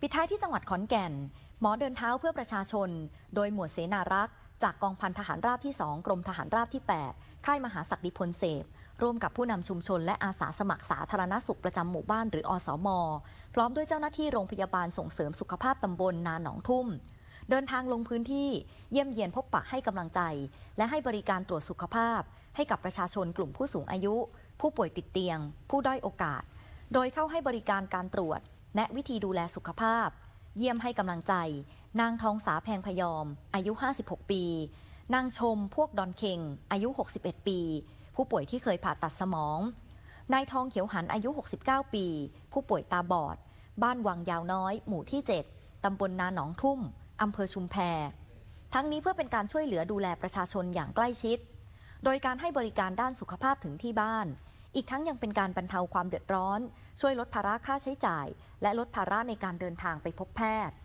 ปิดท้ายที่จังหวัดขอนแก่น หมอเดินเท้าเพื่อประชาชน โดยหมวดเสนารักษ์ จากกองพันทหารราบที่ 2 กรมทหารราบที่ 8 ค่ายมหาศักดิพลเสพ ร่วมกับผู้นำชุมชนและอาสาสมัครสาธารณสุขประจำหมู่บ้านหรืออสม พร้อมด้วยเจ้าหน้าที่โรงพยาบาลส่งเสริมสุขภาพตำบลนาหนองทุ่ม เดินทางลงพื้นที่เยี่ยมเยียนพบปะให้กำลังใจ และให้บริการตรวจสุขภาพ ให้กับประชาชนกลุ่มผู้สูงอายุ ผู้ป่วยติดเตียง ผู้ด้อยโอกาส โดยเข้าให้บริการการตรวจ แนะวิธีดูแลสุขภาพ เยี่ยมให้กำลังใจ นางทองสาแพงพยอม อายุ 56 ปี นางชมพวกดอนเคงอายุ 61 ปี ผู้ป่วยที่เคยผ่าตัดสมอง นายทองเขียวหันอายุ 69 ปี ผู้ป่วยตาบอด บ้านวังยาวน้อย หมู่ที่ 7 ตำบลนาหนองทุ่มอำเภอชุมแพทั้งนี้เพื่อเป็นการช่วยเหลือดูแลประชาชนอย่างใกล้ชิด โดยการให้บริการด้านสุขภาพถึงที่บ้าน อีกทั้งยังเป็นการบรรเทาความเดือดร้อน ช่วยลดภาระค่าใช้จ่าย และลดภาระในการเดินทางไปพบแพทย์